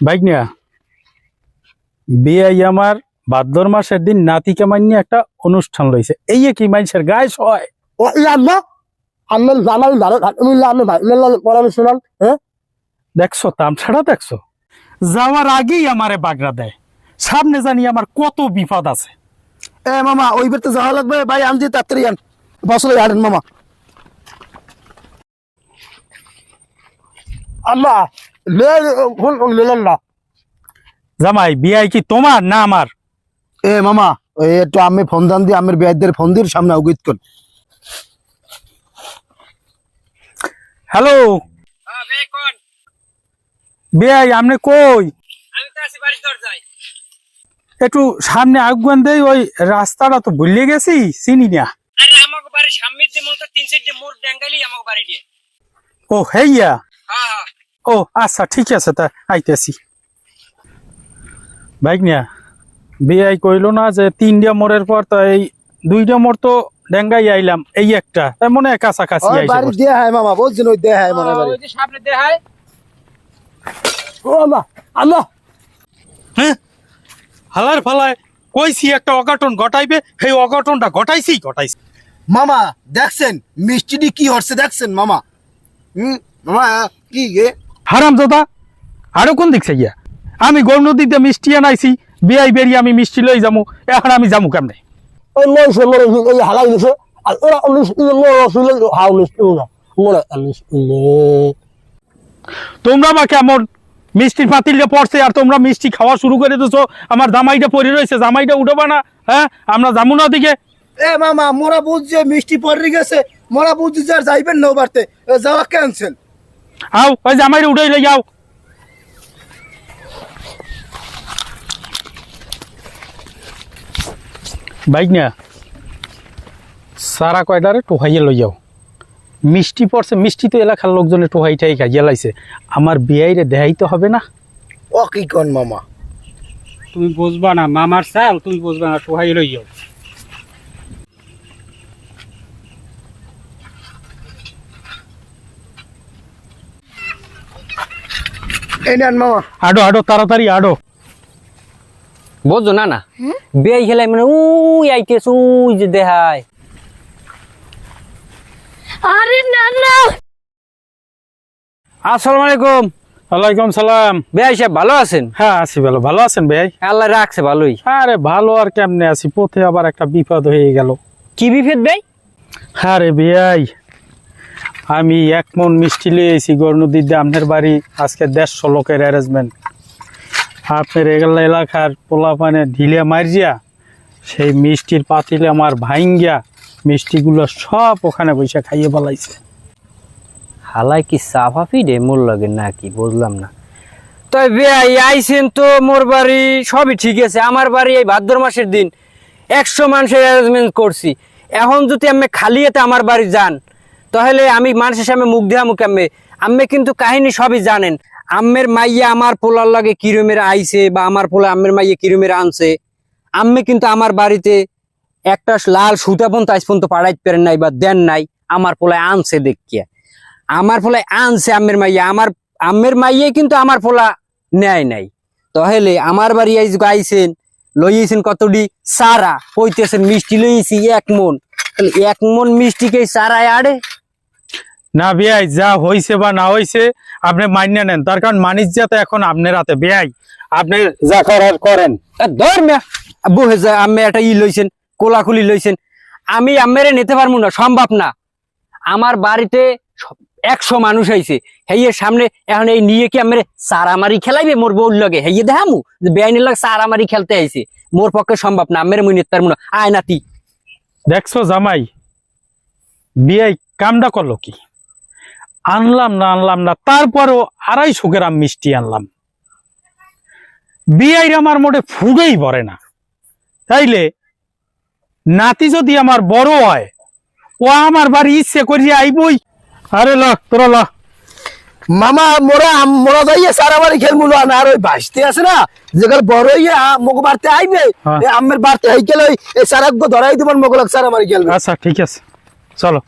Bike নিয়া। বিয়ে আমার ভাদ্র মাসের দিন নাতি কামাই নিয়ে একটা অনুষ্ঠান লইছে এই কি মানুষের গায়ে সয় ও আম্মা! আমি পরামর্শ হ্যাঁ? দেখছ তামছাড়া দেখছ? যাওয়ার আগেই আমারে বাগড়া দেয়। সামনে জানি আমার কত বিপদ আছে। এ মামা ওই বের তো যাওয়া লাগবে। ভাই আমি তাড়াতাড়ি আন বসলে আনেন মামা। ফোন নিলেন না। জামাই বিয়ে কি তোমার না আমার? এ মামা একটু আমি ফোন দান দিয়ে আমার বিয়াদের ফোন দিয়ে সামনে উগিত কর। হ্যালো? হ্যাঁ বে কোন? বিয়ে আপনি কই? আমি তো আছি বাড়ির দরজায়। একটু সামনে আগুয়ান দেই ওই রাস্তাটা তো ভুলে গেছি চিনি না। আরে আমাকে বাড়ির সামনের দিয়ে মনে তিন চারটে মোড় ড্যাঙ্গালি আমাকে বাড়ি দিয়ে। ও হেইয়া। হ্যাঁ হ্যাঁ। ও আচ্ছা ঠিক আছে তা আইতেছি। বাইক নিয়া বিআই কইলো না যে তিনটা মোড়ের পর তো এই দুইটা মোড় তো ডেঙ্গাই আইলাম এই একটা। তাই মনে হয় কাছাকাছি বাড়ি। দিয়ে হায় মামা বলছেন ওই দিয়ে হায় মামা বাড়ি ওই যে সামনে দেখায় ও মামা আল্লাহ। হ্যাঁ হালার ফালায় কইছি একটা অঘটন ঘটাইবে সেই অঘটনটা ঘটাইছি ঘটাইছি। মামা দেখছেন মিষ্টিটি কি হচ্ছে দেখছেন মামা? হুম মামা কি গে? হারাম দাদা আরও কোন দিকছে গিয়া আমি গৌর নদীতে মিষ্টি আনাইছি বিআই বেরিয়ে আমি মিষ্টি লই যামু এখন আমি যামু কেমনে? হালাই দিছে। আর ওরা তোমরা বা কেমন মিষ্টির পাতিলটা পড়ছে আর তোমরা মিষ্টি খাওয়া শুরু করে দিছো আমার জামাইটা পড়ে রয়েছে জামাইটা উঠবা না হ্যাঁ? আমরা যাব না দিকে এ মামা মোরা বুঝছে মিষ্টি পড়ে গেছে মোরা বুঝছে যে আর যাইবেন না বাড়তে যাওয়া ক্যান্সেল আও ওই জামাইটা উঠাই লই যাও বাইক না সারা কয়টারে টোহাইয়ে লই যাও মিষ্টি পড়ছে মিষ্টি তো এলাকার লোকজনে টোহাইটাই খাইয়া লাইছে। আমার বিয়াইরে দেখাইতে হবে না। ও কি কোন মামা? তুমি বুঝবা না মামার চাল তুমি বুঝবা না সোহাই লই যাও এই নেন মামা। আডো আডো তাড়াতাড়ি আডো। বুঝছ না না? বেই খেলাই মানে উই আইতেছ উই যে দেখায় আরে না না। আসসালামু আলাইকুম। ওয়ালাইকুম সালাম। বেআই সাহেব ভালো আছেন? হ্যাঁ আছি ভালো। ভালো আছেন ভাই আল্লাহ রাখছে ভালোই। আরে ভালো আর কেমনে আছি? পথে আবার একটা বিপদ হয়ে গেল। কি বিপদ হ্যাঁ রে বিয়াই। আমি এক মন মিষ্টি লিয়েছি গর নদীতে আপনার বাড়ি আজকে দেড়শো লোকের অ্যারেঞ্জমেন্ট আপনার এগুলো এলাকার পোলা পানে ঢিলে মারিয়া সেই মিষ্টির পাতিলে আমার ভাইঙ্গিয়া মিষ্টিগুলো সব ওখানে বসে খাইয়ে বলাইছে হালাই কি সাফাফি রে মোর লাগে নাকি বুঝলাম না। তাই বেআই আইছেন তো মোর বাড়ি সবই ঠিক আছে। আমার বাড়ি এই ভাদ্র মাসের দিন একশো মানুষের অ্যারেঞ্জমেন্ট করছি। এখন যদি আমি খালি আমার বাড়ি যান তাহলে আমি মানুষের সামনে মুখ দেওয়া মুখ আমি আমি কিন্তু কাহিনী সবই জানেন। আম্মের মাইয়া আমার পোলার লাগে কিরমের আইছে বা আমার পোলা আম্মের মাইয়া কিরমের আনছে। আম্মে কিন্তু আমার বাড়িতে একটা লাল সুতা পর্যন্ত আজ পর্যন্ত পাড়াইতে পারেন নাই বা দেন নাই। আমার পোলায় আনছে দেখিয়া। আমার পোলায় আনছে আম্মের মাইয়া। আমার আম্মের মাইয়ে কিন্তু আমার পোলা নেয় নাই। তাহলে আমার বাড়ি আইজ গাইছেন, লইয়েছেন কতটি সারা কইতেছেন মিষ্টি লইয়েছি এক মন। তাহলে এক মন মিষ্টিকে সারায় আড়ে? না বিয়াই, যা হইছে বা না হইছে, আপনি মান্য নেন। তার কারণ মানিজ্যা তো এখন আপনার হাতে। বিয়াই, আপনি যা করার করেন। বহে যায় আম্মে একটা ই লইছেন, কোলাকুলি লইছেন। আমি আম্মেরে নিতে পারব না, সম্ভব না। আমার বাড়িতে একশো মানুষ আইছে। হেইয়ের সামনে এখন এই নিয়ে কি আমের সারামারি খেলাইবে মোর বউর লগে? হেইয়ে দেখামু? যে বেআইনের লগে সারামারি খেলতে আইছে। মোর পক্ষে সম্ভব না আমের মুই নিতে পারব না। আয় নাতি। দেখছ জামাই, বিয়াই কামটা করল কি? আনলাম না আনলাম না তারপরও আড়াইশো গ্রাম মিষ্টি আনলাম। বিয়াইর আমার মোটে ফুগেই ভরে না। তাইলে নাতি যদি আমার বড় হয় ও আমার বাড়ি ইচ্ছে করিয়া আইবই। আরে ল তোরা ল মামা মোরা মোরা যাইয়ে সারা বাড়ি খেল মুলো না আর ওই ভাসতে আছে না বড় মোক বাড়তে আইবে হ্যাঁ। আমের বাড়তে হই গেল এই সারা গো ধরাই দিবেন মোগলক সারা বাড়ি খেলবে। আচ্ছা ঠিক আছে। চলো।